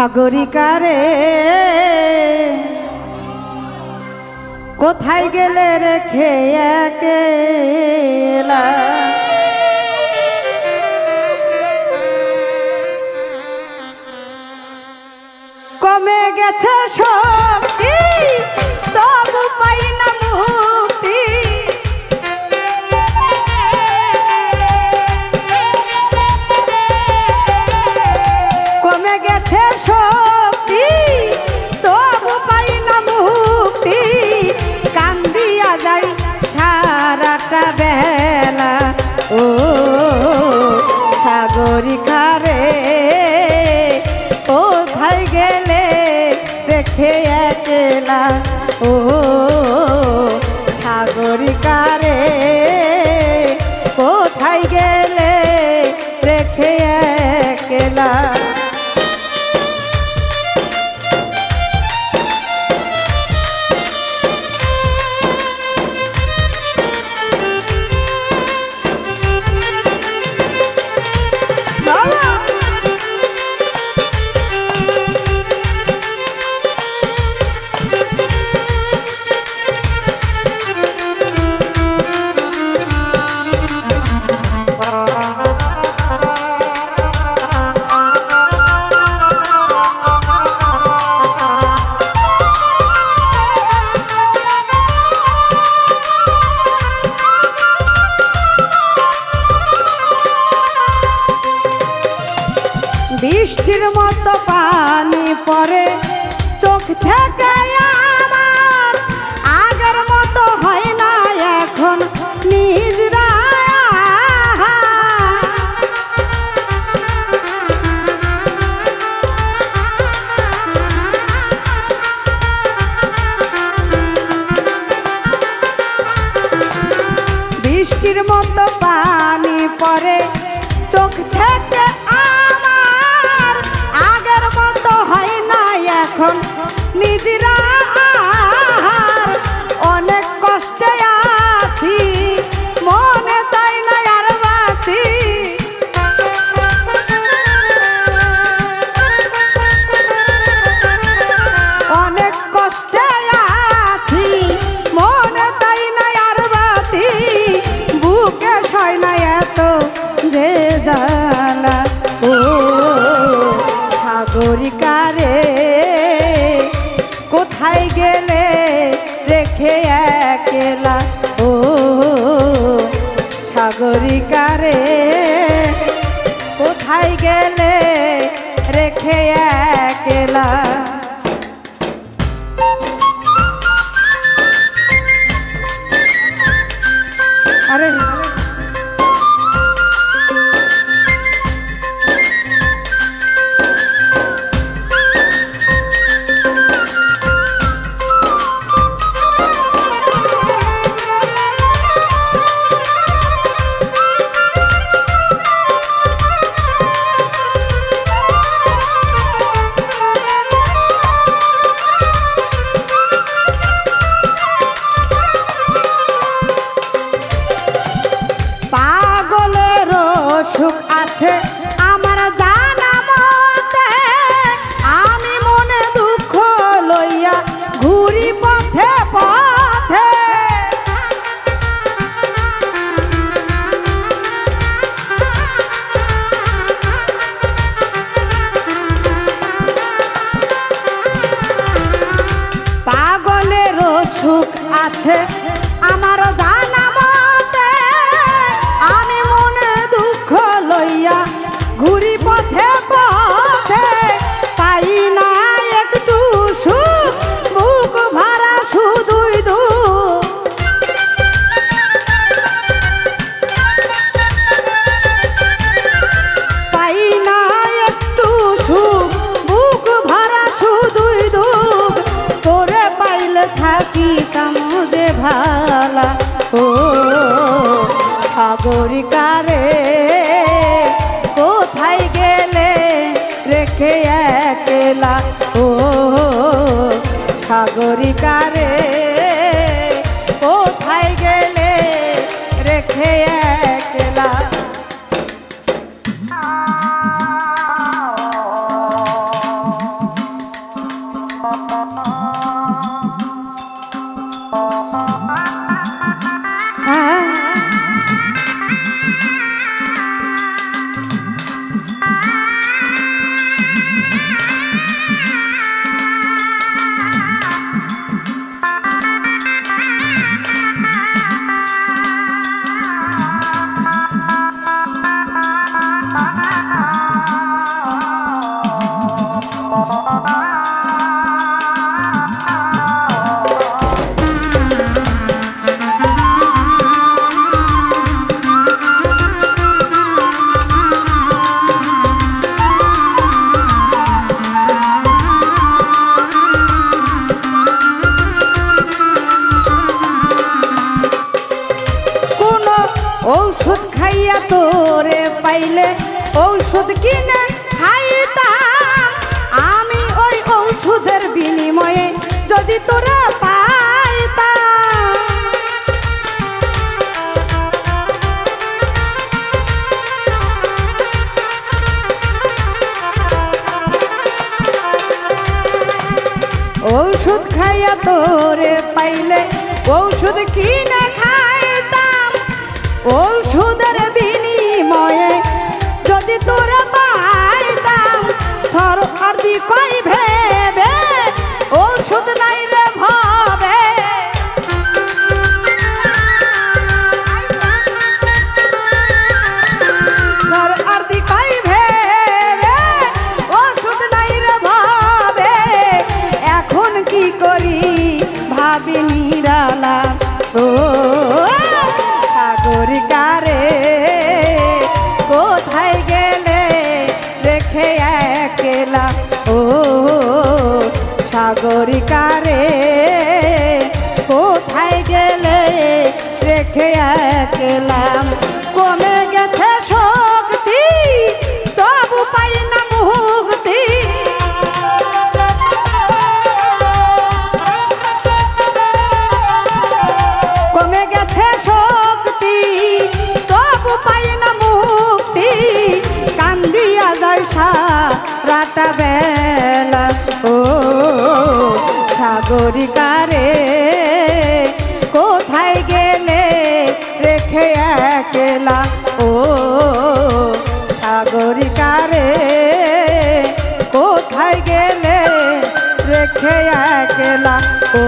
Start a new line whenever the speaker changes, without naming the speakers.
সাগরিকারে। কোথায় গেলে রেখে একেলা? কমে গেছে শক্তি তবু পাই না মুক্তি শক্তি তবু পাই সারাটা বেলা। ও সাগরিকারে কোথায় গেলে দেখে একলা? ও এখন নিদিরা অনেক কষ্টে আছি, মনে চাই না আর বাঁচি। অনেক কষ্টে আছি, মনে চাই না আর বাতি বুকে সয় না এত যে জালা ও সাগরিকারে কোথায় গেলে রেখে একলা? ও সাগরিকারে সুখ আছে? আমার ও সাগরিকারে কোথায় গেলে রেখে একলা? Oh, পাইলে ঔষধ কিনে খাইতাম। আমি ওই ঔষধের বিনিময়ে যদি তোরা ঔষধ খাইয়া তোরে পাইলে ঔষধ কিনে খাইতাম। ঔষধের বিনিময়ে সাগরিকারে কোথায় গেলে রেখে একলাম? কমে সাগরিকারে কোথায় গেলে রেখে একলা? ও সাগরিকারে কোথায় গেলে রেখে একলা? ও